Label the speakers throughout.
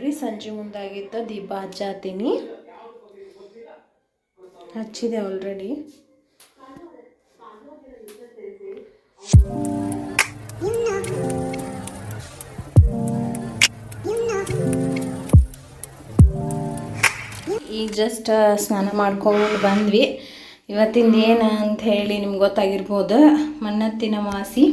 Speaker 1: ನೋಡ್ರಿ ಸಂಜೆ ಮುಂದಾಗಿದ್ದ ದೀಪ ಹಚ್ಚಾತೀನಿ ಹಚ್ಚಿದೆ ಆಲ್ರೆಡಿ ಈಗ ಜಸ್ಟ್ ಸ್ನಾನ ಮಾಡ್ಕೊಂಡು ಬಂದ್ವಿ. ಇವತ್ತಿಂದ ಏನು ಅಂತ ಹೇಳಿ ನಿಮ್ಗೆ ಗೊತ್ತಾಗಿರ್ಬೋದು. ಮನ್ನತ್ತಿನ ಮಾಸಿ.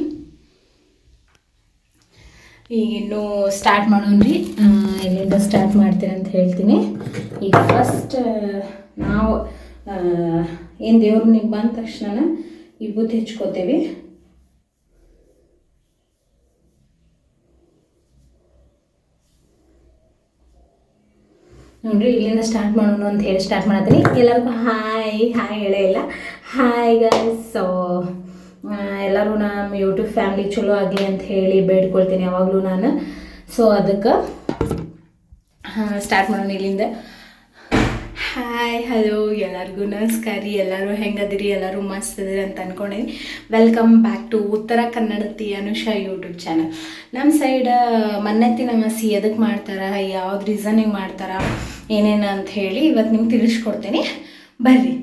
Speaker 1: ಈಗ ಇನ್ನೂ ಸ್ಟಾರ್ಟ್ ಮಾಡೋಣ ಆ, ಎಲ್ಲಿಂದ ಸ್ಟಾರ್ಟ್ ಮಾಡ್ತೀನಿ ಅಂತ ಹೇಳ್ತೀನಿ. ಈಗ ಫಸ್ಟ್ ನಾವು ಏನು ದೇವ್ರ ನೀವು ಬಂದ ತಕ್ಷಣ ಬುದ್ಧಿ ಹೆಚ್ಕೋತೇವಿ. ನೋಡ್ರಿ, ಇಲ್ಲಿಂದ ಸ್ಟಾರ್ಟ್ ಮಾಡೋಣ ಅಂತ ಹೇಳಿ ಸ್ಟಾರ್ಟ್ ಮಾಡತ್ತೀನಿ. ಎಲ್ಲರಿಗೂ ಹಾಯ್ ಹಾಯ್ ಹೇಳೇ ಇಲ್ಲ. ಹಾಯ್ ಗೈಸ್ ಸೊ ಎಲ್ಲರೂ ನಮ್ಮ ಯೂಟ್ಯೂಬ್ ಫ್ಯಾಮ್ಲಿ ಚಲೋ ಆಗಲಿ ಅಂತ ಹೇಳಿ ಬೇಡ್ಕೊಳ್ತೀನಿ ಯಾವಾಗಲೂ ನಾನು. ಸೊ ಅದಕ್ಕೆ ಸ್ಟಾರ್ಟ್ ಮಾಡೋಣ ಇಲ್ಲಿಂದ. ಹಾಯ್ ಹಲೋ ಎಲ್ಲರಿಗೂ ನಮಸ್ಕಾರ ರೀ. ಎಲ್ಲರೂ ಹೆಂಗದಿರಿ? ಎಲ್ಲರೂ ಮಸ್ತ್ ಅದಿರಿ ಅಂತ ಅನ್ಕೊಂಡೀನಿ. ವೆಲ್ಕಮ್ ಬ್ಯಾಕ್ ಟು ಉತ್ತರ ಕನ್ನಡತಿ ಅನುಷಾ ಯೂಟ್ಯೂಬ್ ಚಾನಲ್ ನಮ್ಮ ಸೈಡ್ ಮನ್ನತ್ತಿ ನಮಸಿ ಎದಕ್ಕೆ ಮಾಡ್ತಾರೆ? ಯಾವ್ದು ರೀಸನಿಗೆ ಮಾಡ್ತಾರೆ? ಏನೇನು ಅಂತ ಹೇಳಿ ಇವತ್ತು ನಿಮ್ಗೆ ತಿಳಿಸ್ಕೊಡ್ತೀನಿ. ಬರ್ರಿ.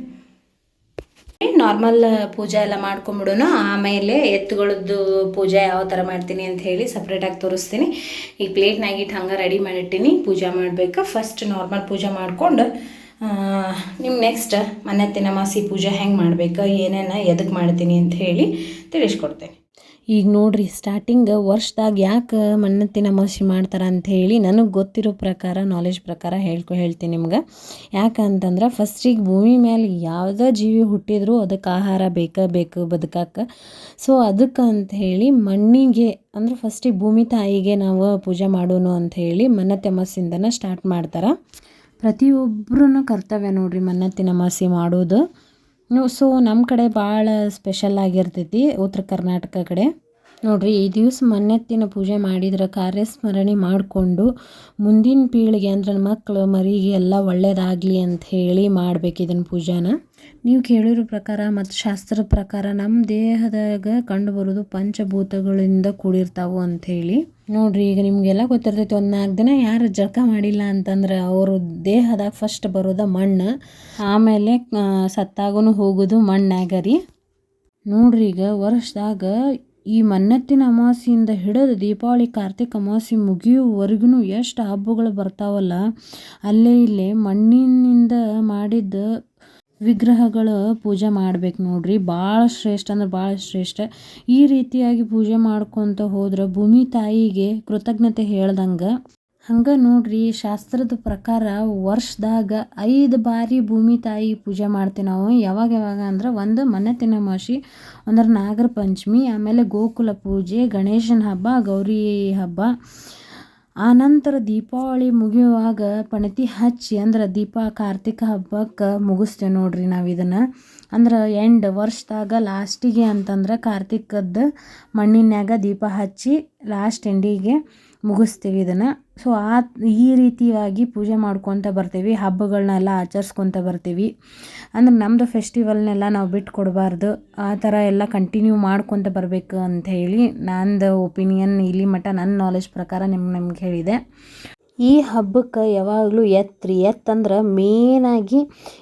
Speaker 1: ನಾರ್ಮಲ್ ಪೂಜೆ ಎಲ್ಲ ಮಾಡ್ಕೊಂಬಿಡೋಣ ಆಮೇಲೆ ಎತ್ತುಗಳದ್ದು ಪೂಜೆ ಯಾವ ಥರ ಮಾಡ್ತೀನಿ ಅಂತ ಹೇಳಿ ಸಪ್ರೇಟಾಗಿ ತೋರಿಸ್ತೀನಿ. ಈಗ ಪ್ಲೇಟ್ನಾಗ ಇಟ್ಟು ಹಂಗೆ ರೆಡಿ ಮಾಡಿಟ್ಟಿನಿ, ಪೂಜೆ ಮಾಡಬೇಕಾ. ಫಸ್ಟ್ ನಾರ್ಮಲ್ ಪೂಜೆ ಮಾಡ್ಕೊಂಡು ನಿಮ್ಮ ನೆಕ್ಸ್ಟ್ ಮನೆ ತಿನ್ನಮಾಸಿ ಪೂಜೆ ಹೆಂಗೆ ಮಾಡ್ಬೇಕು, ಏನೇನು ಎದಕ್ಕೆ ಮಾಡ್ತೀನಿ ಅಂತ ಹೇಳಿ ತಿಳಿಸ್ಕೊಡ್ತೇನೆ. ಈಗ ನೋಡ್ರಿ ಸ್ಟಾರ್ಟಿಂಗ್ ವರ್ಷದಾಗ ಯಾಕೆ ಮಣ್ಣತ್ತಿನ ಅಮಾವಾಸ್ಯೆ ಮಾಡ್ತಾರೆ ಅಂತ ಹೇಳಿ ನನಗೆ ಗೊತ್ತಿರೋ ಪ್ರಕಾರ ನಾಲೆಜ್ ಪ್ರಕಾರ ಹೇಳ್ಕೊ ಹೇಳ್ತೀನಿ ನಿಮ್ಗೆ. ಯಾಕಂತಂದ್ರೆ ಫಸ್ಟಿಗೆ ಭೂಮಿ ಮೇಲೆ ಯಾವುದೇ ಜೀವಿ ಹುಟ್ಟಿದ್ರು ಅದಕ್ಕೆ ಆಹಾರ ಬೇಕೇ, ಬೇಕು ಬದುಕಕ್ಕೆ ಸೊ ಅದಕ್ಕೆ ಅಂತ ಹೇಳಿ ಮಣ್ಣಿಗೆ, ಅಂದ್ರೆ ಫಸ್ಟಿಗೆ ಭೂಮಿ ತಾಯಿಗೆ ನಾವು ಪೂಜೆ ಮಾಡೋಣ ಅಂತ ಹೇಳಿ ಮನ್ನತ್ತೆ ಅಮಾವಾಸ್ಯಿಂದನೇ ಸ್ಟಾರ್ಟ್ ಮಾಡ್ತಾರೆ. ಪ್ರತಿಯೊಬ್ಬರೂ ಕರ್ತವ್ಯ ನೋಡ್ರಿ ಮನ್ನತ್ತಿನ ಅಮಾವಾಸ್ಯೆ ಮಾಡೋದು. ಸೊ ನಮ್ಮ ಕಡೆ ಭಾಳ ಸ್ಪೆಷಲ್ ಆಗಿರ್ತೈತಿ ಉತ್ತರ ಕರ್ನಾಟಕ ಕಡೆ. ನೋಡ್ರಿ, ಈ ದಿವಸ ಮನ್ನೆತ್ತಿನ ಪೂಜೆ ಮಾಡಿದ್ರೆ ಕಾರ್ಯಸ್ಮರಣೆ ಮಾಡಿಕೊಂಡು ಮುಂದಿನ ಪೀಳಿಗೆ ಅಂದ್ರೆ ಮಕ್ಕಳು ಮರಿಗೆ ಎಲ್ಲ ಒಳ್ಳೇದಾಗಲಿ ಅಂತ ಹೇಳಿ ಮಾಡ್ಬೇಕು ಇದನ್ನು ಪೂಜಾನ. ನೀವು ಕೇಳಿರೋ ಪ್ರಕಾರ ಮತ್ತು ಶಾಸ್ತ್ರದ ಪ್ರಕಾರ ನಮ್ಮ ದೇಹದಾಗ ಕಂಡುಬರೋದು ಪಂಚಭೂತಗಳಿಂದ ಕೂಡಿರ್ತಾವೆ ಅಂಥೇಳಿ. ನೋಡ್ರಿ, ಈಗ ನಿಮಗೆಲ್ಲ ಗೊತ್ತಿರ್ತೈತಿ ಒಂದು ನಾಲ್ಕು ದಿನ ಯಾರು ಜಳಕ ಮಾಡಿಲ್ಲ ಅಂತಂದ್ರೆ ಅವರು ದೇಹದಾಗ ಫಸ್ಟ್ ಬರೋದು ಮಣ್ಣು, ಆಮೇಲೆ ಸತ್ತಾಗೂ ಹೋಗೋದು ಮಣ್ಣಾಗ ರೀ. ನೋಡ್ರಿ, ಈಗ ವರ್ಷದಾಗ ಈ ಮನ್ನತ್ತಿನ ಅಮಾವಾಸ್ಯೆಯಿಂದ ಹಿಡಿದು ದೀಪಾವಳಿ, ಕಾರ್ತಿಕ ಅಮಾವಾಸ್ಯೆ ಮುಗಿಯುವವರೆಗೂ ಎಷ್ಟು ಹಬ್ಬಗಳು ಬರ್ತಾವಲ್ಲ, ಅಲ್ಲೇ ಇಲ್ಲೇ ಮಣ್ಣಿನಿಂದ ಮಾಡಿದ್ದ ವಿಗ್ರಹಗಳ ಪೂಜೆ ಮಾಡ್ಬೇಕು ನೋಡ್ರಿ. ಭಾಳ ಶ್ರೇಷ್ಠ ಅಂದ್ರೆ ಭಾಳ ಶ್ರೇಷ್ಠ. ಈ ರೀತಿಯಾಗಿ ಪೂಜೆ ಮಾಡ್ಕೊತ ಹೋದ್ರೆ ಭೂಮಿ ತಾಯಿಗೆ ಕೃತಜ್ಞತೆ ಹೇಳ್ದಂಗೆ. ಹಂಗೆ ನೋಡ್ರಿ, ಶಾಸ್ತ್ರದ ಪ್ರಕಾರ ವರ್ಷದಾಗ ಐದು ಬಾರಿ ಭೂಮಿ ತಾಯಿ ಪೂಜೆ ಮಾಡ್ತೀವಿ ನಾವು. ಯಾವಾಗ ಯಾವಾಗ ಅಂದ್ರೆ ಒಂದು ಮನೆತಿನ ಮಾಸಿ ಅಂದ್ರೆ ನಾಗರ ಪಂಚಮಿ, ಆಮೇಲೆ ಗೋಕುಲ ಪೂಜೆ, ಗಣೇಶನ ಹಬ್ಬ, ಗೌರಿ ಹಬ್ಬ. ಆನಂತರ ದೀಪಾವಳಿ ಮುಗಿಯುವಾಗ ಪಣತಿ ಹಚ್ಚಿ ಅಂದ್ರೆ ದೀಪ ಕಾರ್ತಿಕ ಹಬ್ಬಕ್ಕೆ ಮುಗಿಸ್ತೇವೆ ನೋಡ್ರಿ ನಾವು ಇದನ್ನು. ಅಂದ್ರೆ ಎಂಡ್ ವರ್ಷದಾಗ ಲಾಸ್ಟಿಗೆ ಅಂತಂದ್ರೆ ಕಾರ್ತಿಕದ ಮಣ್ಣಿನ್ಯಾಗ ದೀಪ ಹಚ್ಚಿ ಲಾಸ್ಟ್ ಎಂಡಿಗೆ ಮುಗಿಸ್ತೀವಿ ಇದನ್ನು. ಸೊ ಆ, ಈ ರೀತಿಯಾಗಿ ಪೂಜೆ ಮಾಡ್ಕೊತ ಬರ್ತೀವಿ ಹಬ್ಬಗಳನ್ನೆಲ್ಲ ಆಚರಿಸ್ಕೊತ ಬರ್ತೀವಿ. ಅಂದ್ರೆ ನಮ್ಮದು ಫೆಸ್ಟಿವಲ್ನೆಲ್ಲ ನಾವು ಬಿಟ್ಟು ಕೊಡಬಾರ್ದು ಆ ಥರ ಎಲ್ಲ ಕಂಟಿನ್ಯೂ ಮಾಡ್ಕೊತ ಬರಬೇಕು ಅಂತ ಹೇಳಿ ನಂದು ಒಪಿನಿಯನ್ ಇಲ್ಲಿ ಮಟ್ಟ ನನ್ನ ನಾಲೆಜ್ ಪ್ರಕಾರ ನಿಮ್ಗೆ ನಮ್ಗೆ ಹೇಳಿದೆ. ಈ ಹಬ್ಬಕ್ಕೆ ಯಾವಾಗಲೂ ಎತ್ತರಿ ಎತ್ತಂದ್ರೆ ಮೇನಾಗಿ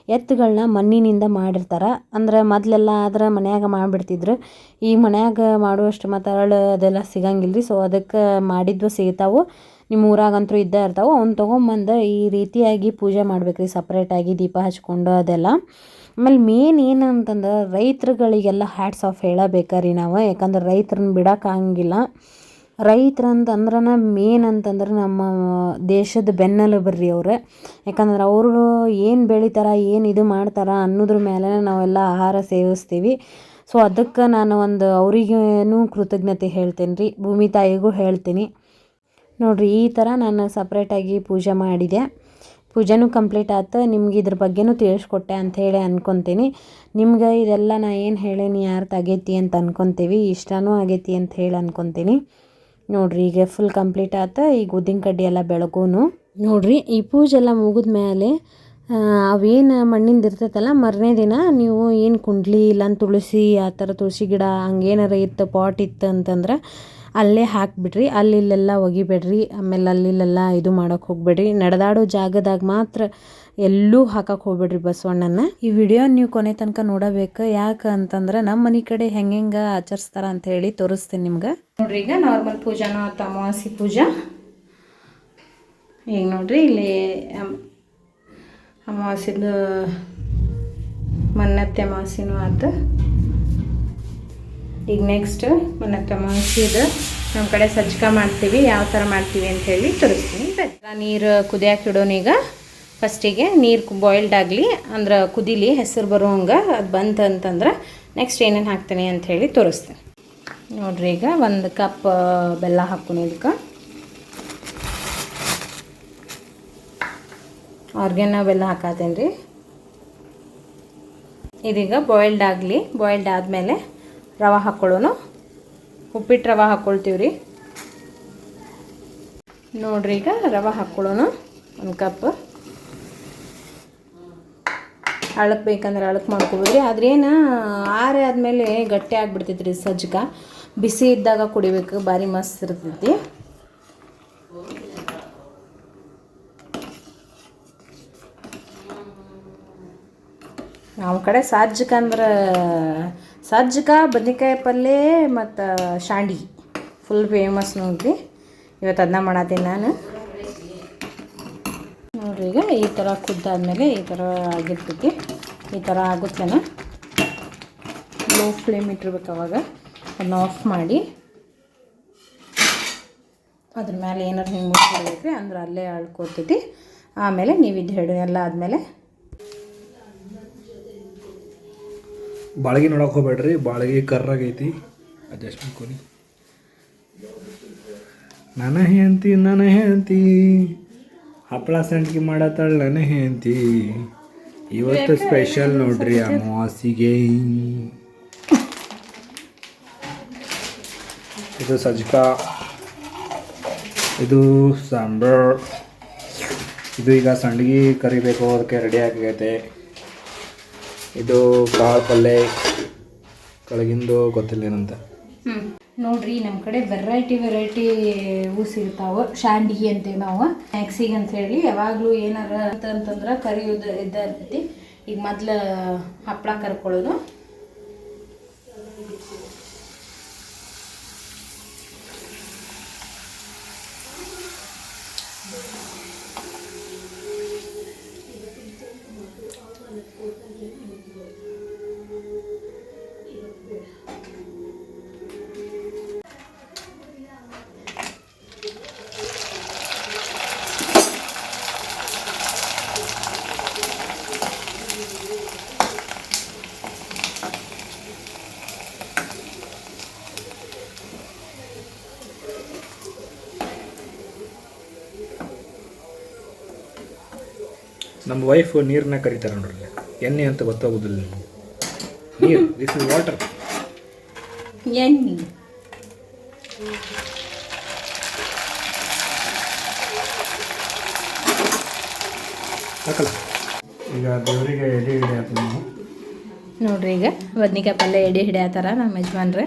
Speaker 1: ಎತ್ತುಗಳನ್ನ ಮಣ್ಣಿನಿಂದ ಮಾಡಿರ್ತಾರೆ. ಅಂದ್ರೆ ಮೊದಲೆಲ್ಲ ಆದ್ರೆ ಮನ್ಯಾಗ ಮಾಡಿಬಿಡ್ತಿದ್ರು. ಈ ಮನ್ಯಾಗ ಮಾಡುವಷ್ಟು ಮತ್ತು ಅರಳು ಅದೆಲ್ಲ ಸಿಗಂಗಿಲ್ಲ ರೀ ಸೊ ಅದಕ್ಕೆ ಮಾಡಿದ್ವು ಸಿಗ್ತಾವು ನಿಮ್ಮ ಊರಾಗಂತೂ ಇದ್ದೇ ಇರ್ತಾವೆ. ಅವ್ನು ತೊಗೊಂಬಂದು ಈ ರೀತಿಯಾಗಿ ಪೂಜೆ ಮಾಡ್ಬೇಕ್ರಿ ಸಪ್ರೇಟಾಗಿ ದೀಪ ಹಚ್ಕೊಂಡು ಅದೆಲ್ಲ. ಆಮೇಲೆ ಮೇನ್ ಏನಂತಂದ್ರೆ ರೈತರುಗಳಿಗೆಲ್ಲ ಹ್ಯಾಟ್ಸ್ ಆಫ್ ಹೇಳಬೇಕ್ರಿ ನಾವು. ಯಾಕಂದ್ರೆ ರೈತರನ್ನ ಬಿಡೋಕ್ಕಾಗಿಲ್ಲ. ರೈತರಂತಂದ್ರನ ಮೇನ್ ಅಂತಂದ್ರೆ ನಮ್ಮ ದೇಶದ ಬೆನ್ನಲು ರೀ ಅವ್ರು. ಯಾಕಂದ್ರೆ ಅವರು ಏನು ಬೆಳಿತಾರ, ಏನು ಇದು ಮಾಡ್ತಾರ ಅನ್ನೋದ್ರ ಮೇಲೆ ನಾವೆಲ್ಲ ಆಹಾರ ಸೇವಿಸ್ತೀವಿ. ಸೊ ಅದಕ್ಕೆ ನಾನು ಒಂದು ಅವರಿಗೇನು ಕೃತಜ್ಞತೆ ಹೇಳ್ತೇನೆ ರೀ ಭೂಮಿ ತಾಯಿಗೂ ಹೇಳ್ತೀನಿ. ನೋಡ್ರಿ, ಈ ಥರ ನಾನು ಸಪ್ರೇಟಾಗಿ ಪೂಜೆ ಮಾಡಿದೆ. ಪೂಜೆನೂ ಕಂಪ್ಲೀಟ್ ಆಯ್ತು ನಿಮ್ಗೆ ಇದ್ರ ಬಗ್ಗೆನೂ ತಿಳಿಸ್ಕೊಟ್ಟೆ ಅಂತ ಹೇಳಿ ಅಂದ್ಕೊತೀನಿ ನಿಮ್ಗೆ ಇದೆಲ್ಲ ನಾ ಏನು ಹೇಳೀನಿ ಯಾರು ಆಗೈತಿ ಅಂತ ಅನ್ಕೊತೀವಿ, ಇಷ್ಟನೂ ಆಗೈತಿ ಅಂತ ಹೇಳಿ ಅಂದ್ಕೊತೀನಿ ನೋಡಿರಿ, ಈಗ ಫುಲ್ ಕಂಪ್ಲೀಟ್ ಆಯ್ತು ಈಗ ಉದ್ದಿನ ಕಡ್ಡಿ ಎಲ್ಲ ಬೆಳಗೂನು. ನೋಡ್ರಿ, ಈ ಪೂಜೆ ಎಲ್ಲ ಮುಗಿದ ಮೇಲೆ ಅವೇನು ಮಣ್ಣಿಂದ ಇರ್ತೈತಲ್ಲ, ಮರನೇ ದಿನ ನೀವು ಏನು ಕುಂಡ್ಲಿ ಇಲ್ಲ ತುಳಸಿ, ಆ ಥರ ತುಳಸಿ ಗಿಡ ಹಂಗೇನಾರ ಇತ್ತು ಪಾಟ್ ಇತ್ತು ಅಂತಂದ್ರೆ ಅಲ್ಲೇ ಹಾಕಿಬಿಡ್ರಿ ಅಲ್ಲಿಲ್ಲೆಲ್ಲ ಒಗಿಬೇಡ್ರಿ ಆಮೇಲೆ ಅಲ್ಲಿಲ್ಲೆಲ್ಲ ಇದು ಮಾಡೋಕೆ ಹೋಗಬೇಡ್ರಿ. ನಡೆದಾಡೋ ಜಾಗದಾಗ ಮಾತ್ರ ಎಲ್ಲೂ ಹಾಕಕ್ಕೆ ಹೋಗ್ಬೇಡ್ರಿ ಬಸವಣ್ಣನ ಈ ವಿಡಿಯೋ ನೀವು ಕೊನೆ ತನಕ ನೋಡಬೇಕು ಯಾಕೆ ಅಂತಂದ್ರೆ ನಮ್ಮ ಮನೆ ಕಡೆ ಹೆಂಗೆ ಹೆಂಗೆ ಆಚರಿಸ್ತಾರ ಅಂತ ಹೇಳಿ ತೋರಿಸ್ತೀನಿ ನಿಮ್ಗೆ. ನೋಡ್ರಿ ಈಗ ನಾರ್ಮಲ್ ಪೂಜಾನ ಅಮಾವಾಸಿ ಪೂಜಾ. ಈಗ ನೋಡ್ರಿ ಇಲ್ಲಿ ಅಮ್- ಅಮಾವಾಸ್ಯದ ಮನ್ನತ್ತೆ ಅಮಾವಾಸ್ಯನೂ ಆಯ್ತು ಈಗ ನೆಕ್ಸ್ಟ್ ಮನ್ನತ್ತೆ ಅಮಾವಾಸ್ಯೆದು ನಮ್ಮ ಕಡೆ ಸಜ್ಜಕ ಮಾಡ್ತೀವಿ, ಯಾವ ಥರ ಮಾಡ್ತೀವಿ ಅಂತ ಹೇಳಿ ತೋರಿಸ್ತೀನಿ. ನೀರು ಕುದಿಯಕ್ಕೆ ಇಡೋಣ ಈಗ. ಫಸ್ಟಿಗೆ ನೀರು ಬಾಯ್ಲ್ಡ್ ಆಗಲಿ, ಅಂದ್ರೆ ಕುದಿಲಿ, ಹೆಸರು ಬರುವಂಗೆ ಅದು ಬಂತು ಅಂತಂದ್ರೆ ನೆಕ್ಸ್ಟ್ ಏನೇನು ಹಾಕ್ತೀನಿ ಅಂತ ಹೇಳಿ ತೋರಿಸ್ತೀನಿ. ನೋಡ್ರಿ ಈಗ ಒಂದು ಕಪ್ ಬೆಲ್ಲ ಹಾಕ್ತೀನಿ ಇದಕ್ಕೆ. ಆರ್ಗ್ಯಾನ ಬೆಲ್ಲ ಹಾಕತ್ತೇನೆ ರೀ ಇದೀಗ ಬಾಯ್ಲ್ಡ್ ಆಗಲಿ ಬಾಯ್ಲ್ಡ್ ಆದಮೇಲೆ ರವೆ ಹಾಕ್ಕೊಳ್ಳೋನು ಉಪ್ಪಿಟ್ಟು ರವೆ ಹಾಕ್ಕೊಳ್ತೀವಿ ರೀ ನೋಡ್ರಿ ಈಗ ರವೆ ಹಾಕ್ಕೊಳ್ಳೋನು ಒಂದು ಕಪ್. ಅಳಕ್ ಬೇಕಂದ್ರೆ ಅಳಕ್ ಮಾಡ್ಕೊಬೋದ್ರಿ. ಏನು, ಆರೆ ಆದಮೇಲೆ ಗಟ್ಟಿ ಆಗಿಬಿಡ್ತೈತೆ ರೀ ಸಜ್ಜಕ ಬಿಸಿ ಇದ್ದಾಗ ಕುಡಿಬೇಕು, ಭಾರಿ ಮಸ್ತ್ ಇರ್ತೈತಿ. ನಮ್ಮ ಕಡೆ ಸಜ್ಜಕ ಅಂದ್ರೆ ಸಜ್ಜಕ ಬದನೆಕಾಯಿ ಪಲ್ಯ ಮತ್ತು ಶಾಂಡಿ. ಫುಲ್ ಫೇಮಸ್ ನೋಡ್ರಿ. ಇವತ್ತು ಅದನ್ನ ಮಾಡತ್ತೀನಿ ನಾನು. ನೋಡ್ರಿ ಈಗ ಈ ಥರ ಕುದ್ದಾದ್ಮೇಲೆ ಈ ಥರ ಆಗಿರ್ತೈತಿ. ಈ ಥರ ಆಗುತ್ತೇನ. ಲೋ ಫ್ಲೇಮ್ ಇಟ್ಟಿರ್ಬೇಕು ಅವಾಗ. ಅದನ್ನ ಆಫ್ ಮಾಡಿ. ಅದ್ರ ಮೇಲೆ ಏನಾರು ಹಿಂಗೆ ಮುಚ್ಚಿಡ್ಬೇಕ್ರಿ ಅಂದ್ರೆ ಅಲ್ಲೇ ಅಳ್ಕೋತೈತಿ. ಆಮೇಲೆ ನೀವು ಇದು ಎಲ್ಲ ಆದಮೇಲೆ
Speaker 2: ಬಾಳಿಗೆ ನೋಡಕ್ಕೆ ಹೋಗ್ಬೇಡ್ರಿ, ಬಾಳಿಗೆ ಕರ್ರಾಗೈತಿ. ಅಡ್ಜಸ್ಟ್ ಮಾಡ್ಕೊರಿ ನನ್ನ ಹೆಂಡತಿ ನನ್ನ ಹೆಂಡತಿ ಹಪ್ಪಳ ಸಂಡ್ಗಿ ಮಾಡತ್ತಾಳ ನನ್ನ ಹೆಂತಿ ಇವತ್ತು ಸ್ಪೆಷಲ್ ನೋಡ್ರಿ ಅಮಾವಾಸಿಗೆ ಇದು ಸಜ್ಕ. ಇದು ಸಾಂಬಾರ್. ಇದು ಈಗ ಸಂಡ್ಗಿ ಕರಿಬೇಕು, ಅದಕ್ಕೆ ರೆಡಿ ಆಗೈತೆ. ಇದು ಕಾಳು ಪಲ್ಯ ಕೆಳಗಿಂದು ಗೊತ್ತಿಲ್ಲ ಏನಂತ
Speaker 1: ನೋಡ್ರಿ ನಮ್ಮ ಕಡೆ ವೆರೈಟಿ ವೆರೈಟಿ ಹೂ ಸಿಗ್ತಾವ ಶಾಂಡಿಗೆ ಅಂತೀವಿ ನಾವು. ಮ್ಯಾಕ್ಸಿಗೆ ಅಂತ ಹೇಳಿ, ಯಾವಾಗಲೂ ಏನಾರ ಅಂತ ಅಂತಂದ್ರೆ ಕರಿಯೋದು ಇದ್ದ ಈಗ ಮೊದ್ಲು ಹಪ್ಪಳ ಕರ್ಕೊಳ್ಳೋದು.
Speaker 2: ನಮ್ಮ ವೈಫ್ ನೀರನ್ನ ಕರಿತಾರೆ ನೋಡ್ರಿ ಎಣ್ಣೆ ಅಂತ ಗೊತ್ತಾಗೋದಿಲ್ಲ ನಿಮಗೆ. ನೀರು ದಿಸ್ ಇಸ್ ವಾಟರ್
Speaker 1: ಎಣ್ಣೆ.
Speaker 2: ಹಾಕಲ್ಲ? ಈಗ ದೇವರಿಗೆ ಎಡೆ ಹಿಡಿಯ ನಾವು.
Speaker 1: ನೋಡ್ರಿ ಈಗ ಬದ್ನಿಕಾಯಿ ಪಲ್ಯ ಎಡೆ ಹಿಡಿಯತ್ತಾರ ನಮ್ಮ ಯಜಮಾನ್ರೆ.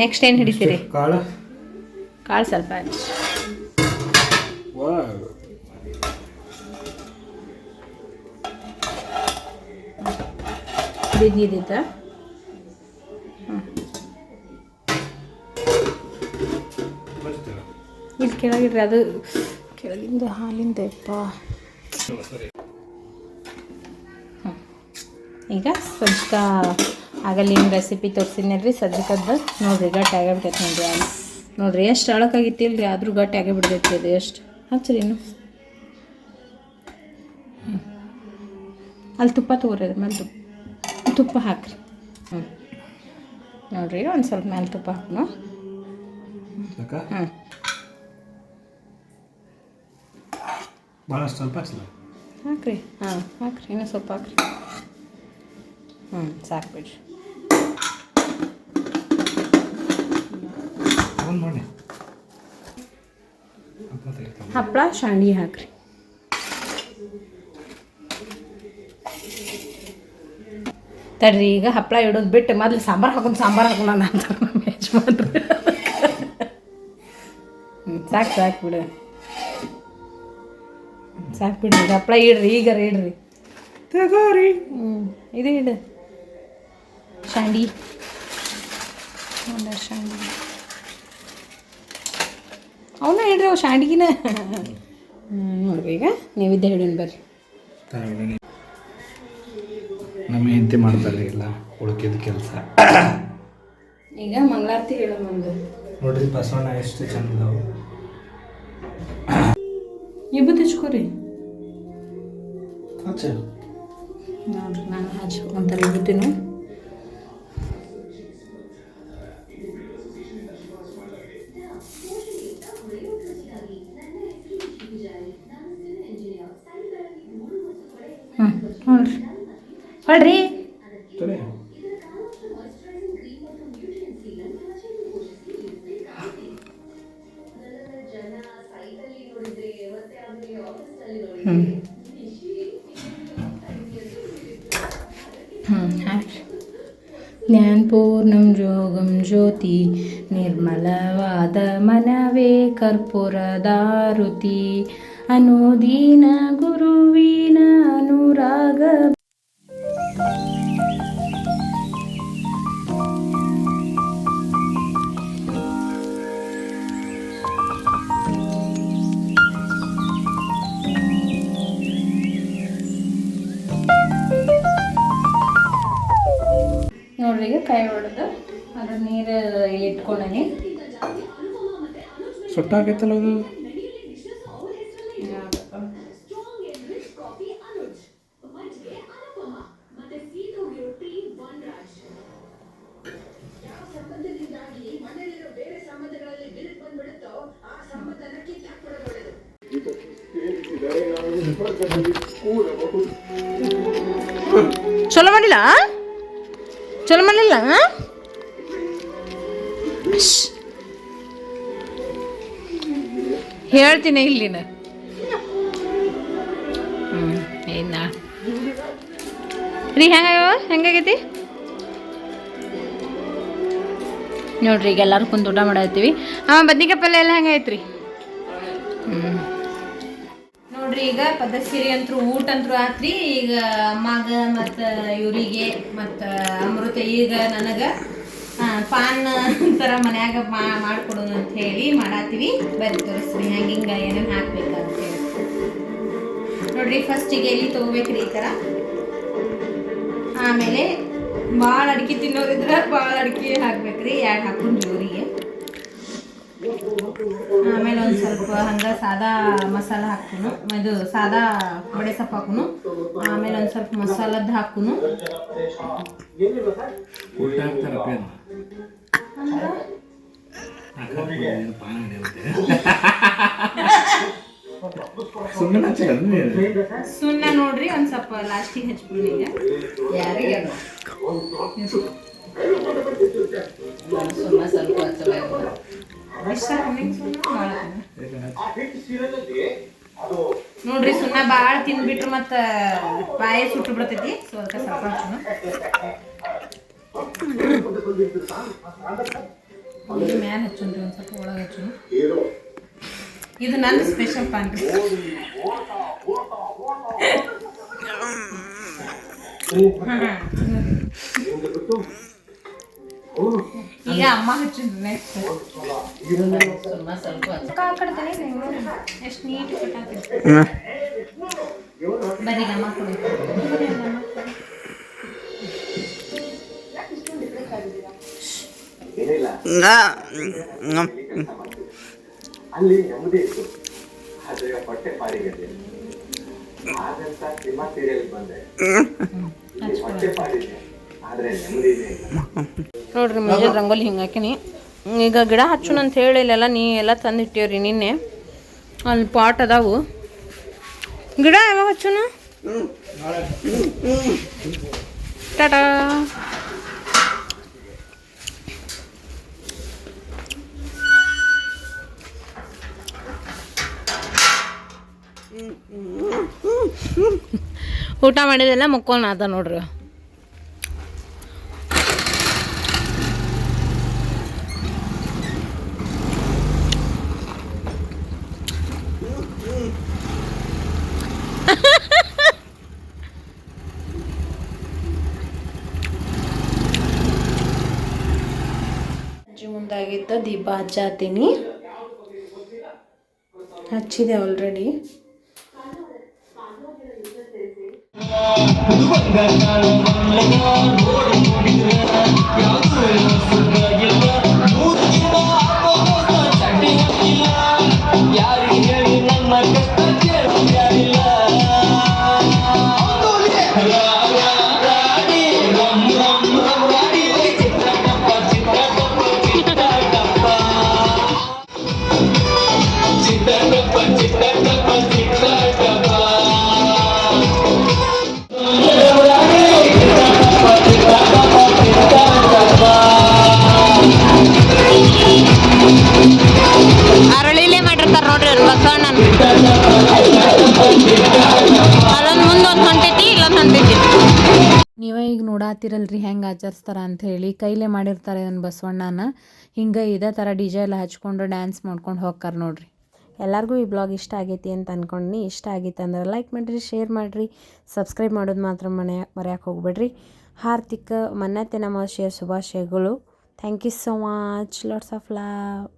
Speaker 1: ನೆಕ್ಸ್ಟ್ ಏನು ಹಿಡಿತೀರಿ?
Speaker 2: ಕಾಳು.
Speaker 1: ಕಾಳು ಸ್ವಲ್ಪ ಬಿದ್ದಿದ್ದಿತ್ತ ಇಲ್ಲಿ ಕೆಳಗಿಡ್ರಿ, ಅದು ಕೆಳಗಿಂದ ಹಾಲಿಂದ ಯಪ್ಪ. ಈಗ ಸಜ್ಜಕ ಆಗಲ್ಲಿ ಏನು ರೆಸಿಪಿ ತೋರಿಸಿದ್ನಲ್ರಿ ಸಜ್ಜಕದ್ದು ನೋಡ್ರಿ, ಗಟ್ಟಿ ಆಗಿಬಿಟ್ಟೈತೆ ನೋಡ್ರಿ ಅಲ್ಲಿ ನೋಡ್ರಿ, ಎಷ್ಟು ಅಳಕಾಗಿತ್ತಿಲ್ರಿ ಆದರೂ ಗಟ್ಟಿ ಆಗಿಬಿಡ್ತೈತಿ ಅದು ಎಷ್ಟು. ಹಚ್ಚಿರಿ ಇನ್ನು. ಅಲ್ಲಿ ತುಪ್ಪ ತಗೋರಿ, ಅದ್ರ ಮೇಲೆ ತುಪ್ಪ. ತುಪ್ಪ ಹಾಕ್ರಿ. ಹ್ಞೂ ನೋಡ್ರಿ ಒಂದು ಸ್ವಲ್ಪ ಮೇಲೆ ತುಪ್ಪ ಹಾಕೋಣ ಹಾಂ
Speaker 2: ಭಾಳ ಸ್ವಲ್ಪ
Speaker 1: ಹಾಕ್ರಿ. ಹಾಂ ಹಾಕ್ರಿ ಇನ್ನೂ ಸ್ವಲ್ಪ ಹಾಕ್ರಿ. ಹ್ಞೂ ಸಾಕು ಬಿಡ್ರಿ. ಹಪ್ಪಳ ಶಾಣಿ ಹಾಕ್ರಿ. ತಡ್ರಿ ಈಗ ಹಪ್ಪಳ ಇಡೋದು ಬಿಟ್ಟು ಮೊದ್ಲು ಸಾಂಬಾರು ಹಾಕೊಂಡು ಸಾಂಬಾರು ಹಾಕೋಣ ಅಂತ ಯಜಮಾನ್ರು. ಹ್ಞೂ ಸಾಕು ಸಾಕು ಬಿಡು. ಸಾಕು ಬಿಡ್ರಿ ಈಗ ಹಪ್ಪಳ ಇಡ್ರಿ ಈಗಾರ ಇಡ್ರಿ.
Speaker 2: ತಗೋರಿ.
Speaker 1: ಹ್ಞೂ ಇದು ಇಡು. ಶಾಂಡಿ. ಶಾಂಡಿ. ಅವನ್ನ ಹೇಳ್ರಿ ಅವು ಶಾಂಡಿಗಿನ. ಹ್ಞೂ ನೋಡ್ರಿ ಈಗ ನೀವಿದ್ದೆ ಹಿಡಿಯೋಣ ಬರ್ರಿ.
Speaker 2: ನಮ್ಮ ಹೆಂಡತಿ ಮಾಡ್ತಾರೆ ಇಲ್ಲ ಉಳ್ಕಿದ ಕೆಲಸ.
Speaker 1: ಈಗ ಮಂಗಳಾರತಿ ಹೇಳು ಮಂಗ
Speaker 2: ನೋಡ್ರಿ ಬಸವಣ್ಣ ಎಷ್ಟು ಚಂದ
Speaker 1: ಇಬ್ಬರು ತೆಚ್ಕೋರಿ.
Speaker 2: ಹಚ್ಚ
Speaker 1: ನೋಡ್ರಿ ನಾನು ಹಚ್ಚಿ ಒಂಥರ ಇಬ್ಬತ್ತಿನು ಹ್ಞೂ ನೋಡ್ರಿ. ಹೊಡ್ರಿ ಹ್ಞೂ ಹ್ಞೂ ಹಾಕ್ರಿ. ಜ್ಞಾನಪೂರ್ಣಂ ಜೋಗಂ ಜ್ಯೋತಿ ನಿರ್ಮಲವಾದ ಮನವೇ ಕರ್ಪೂರದಾರುತಿ. ಅನುದೀನ
Speaker 2: ಸುಟ್ಟಾಗೈತಲ್ಲ ಅದು?
Speaker 1: ಚಲೋ ಮಾಡಿಲ್ಲ ಚಲೋ ಮಾಡಿಲ್ಲ ಹೇಳ್ತೀನಿ ಇಲ್ಲಿನ. ಹ್ಞೂ ರೀ ಹೆಂಗಾಗ್ಯವ ಹೆಂಗಾಗೈತಿ ನೋಡ್ರಿ, ಈಗ ಎಲ್ಲಾರು ಕುಂತು ಊಟ ಮಾಡತ್ತೀವಿ ಆ ಬದ್ನಿಕಾಯಿ ಪಲ್ಯ ಎಲ್ಲ ಹೆಂಗೈತ್ರಿ ಹ್ಞೂ ನೋಡ್ರಿ, ಈಗ ಪದಸಿರಿ ಅಂತೂ ಊಟ ಅಂತೂ ಆತ್ರಿ. ಈಗ ಅಮ್ಮಾಗ ಮತ್ತು ಇವರಿಗೆ ಮತ್ತು ಅಮೃತ ಈಗ ನನಗೆ. ಪಾನ್ ಥರ ಮನ್ಯಾಗ ಮಾ ಮಾಡ್ಕೊಡು ಅಂತ ಹೇಳಿ ಮಾಡಾತೀವಿ ಬರ್ರಿ ತೋರಿಸ್ರಿ ಹೆಂಗೆ ಹಿಂಗೆ ಏನೇನು ಹಾಕ್ಬೇಕಂತ ಹೇಳಿ ನೋಡ್ರಿ ಫಸ್ಟಿಗೆ ಎಲ್ಲಿ ತೊಗೋಬೇಕ್ರಿ ಈ ಥರ ಆಮೇಲೆ ಭಾಳ ಅಡಿಕೆ ತಿನ್ನೋರಿದ್ರೆ ಭಾಳ ಅಡಿಕೆ ಹಾಕ್ಬೇಕ್ರಿ. ಎರಡು ಹಾಕೊಂಡು ಜೋರಿಗೆ. ಆಮೇಲೆ ಒಂದು ಸ್ವಲ್ಪ ಹಂಗೆ ಸಾದಾ ಮಸಾಲ ಹಾಕುನು ಇದು ಸಾದಾ ಬಡೆ ಸೊಪ್ಪು ಹಾಕುನು ಆಮೇಲೆ ಒಂದು ಸ್ವಲ್ಪ ಮಸಾಲದ್ದು ಹಾಕುನು
Speaker 2: ಸುಮ್ಮನೆ
Speaker 1: ಸುಣ್ಣ ನೋಡ್ರಿ ಒಂದು ಸ್ವಲ್ಪ ಲಾಸ್ಟಿಗೆ ಹಚ್ಬಿಡಿ
Speaker 3: ಯಾರಿಗೆ? ಸ್ವಲ್ಪ
Speaker 1: ನೋಡ್ರಿ ಸುಣ್ಣ ಭಾಳ ತಿಂದ್ಬಿಟ್ರೆ ಮತ್ತೆ ಬಾಯಿ ಸುಟ್ಟು ಬಿಡ್ತೈತಿ ಸೊ ಅದಕ್ಕೆ ಸ್ವಲ್ಪ ಮ್ಯಾಲ ಹಚ್ಚುನ್ರಿ ಒಂದು ಸ್ವಲ್ಪ ಒಳಗೆ ಹಚ್ಚು ಇದು ನನ್ನ ಸ್ಪೆಷಲ್ ಪಾನ್ ಈಗ ಅಮ್ಮ ಹಚ್ಚಿದ್ರು ನೆಕ್ಸ್ಟ್ ಎಷ್ಟು ನೀಟ್ ಬರೀ ಅಮ್ಮ ಕೊಡಿ.
Speaker 4: ಅಲ್ಲಿ ನೆಮ್ಮದಿ ಇತ್ತು. ಆದ್ರೆ ಹೊಟ್ಟೆ ಪಾಡಿಗೆ ಹಾಗಂತ ಸಿನಿಮಾ ಸೀರಿಯಲ್ ಬಂದೆ. ಇಲ್ಲಿ ಹೊಟ್ಟೆ ಪಾಡಿದೆ ಆದ್ರೆ ಇಲ್ಲ
Speaker 1: ನೋಡ್ರಿ ಮುಂಜಾನೆ ರಂಗೋಲಿ ಹಿಂಗೆ ಹಾಕಿನಿ. ಈಗ ಗಿಡ ಹಚ್ಚುನ ಅಂತ ಹೇಳಿ ಇಲ್ಲೆಲ್ಲ ನೀ ಎಲ್ಲ ತಂದಿಟ್ಟೇವ್ರಿ ನಿನ್ನೆ. ಅಲ್ಲಿ ಪಾಟ್ ಅದಾವು. ಗಿಡ ಯಾವಾಗ ಹಚ್ಚುನು? ಟಾಟಾ. ಊಟ ಮಾಡಿದೆಲ್ಲ ಮುಕ್ಕೋಣ ಅದ ನೋಡ್ರಿ. ಮುಂದಾಗಿತ್ತು ದೀಪ ಹಚ್ಚಾತೀನಿ. ಹಚ್ಚಿದೆ ಆಲ್ರೆಡಿ
Speaker 5: ಅರಳಿಲೇ
Speaker 1: ನೋಡಾತಿರಲ್ರಿ ಹೆಂಗೆ ಆಚರಿಸ್ತಾರ ಅಂತ ಹೇಳಿ ಕೈಲೇ ಮಾಡಿರ್ತಾರೆ ಇದನ್ನು ಬಸವಣ್ಣನ. ಹಿಂಗೆ ಇದೇ ಥರ ಡಿ ಜೆ ಎಲ್ಲ ಹಚ್ಕೊಂಡು ಡ್ಯಾನ್ಸ್ ಮಾಡ್ಕೊಂಡು ಹೋಗ್ತಾರೆ ನೋಡ್ರಿ. ಎಲ್ಲರಿಗೂ ಈ ಬ್ಲಾಗ್ ಇಷ್ಟ ಆಗೈತಿ ಅಂತ ಅನ್ಕೊಂಡ್ನಿ. ಇಷ್ಟ ಆಗಿತ್ತು ಅಂದ್ರೆ ಲೈಕ್ ಮಾಡಿರಿ ಶೇರ್ ಮಾಡಿರಿ. ಸಬ್ಸ್ಕ್ರೈಬ್ ಮಾಡೋದು ಮಾತ್ರ ಮನೆ, ಮರೆಯೋಕೆ ಹೋಗ್ಬೇಡ್ರಿ. ಹಾರ್ದಿಕ್ ಮನ್ನತೆ ನಮ್ಮ ಶೇರ್ ಶುಭಾಶಯಗಳು thank you so much lots of love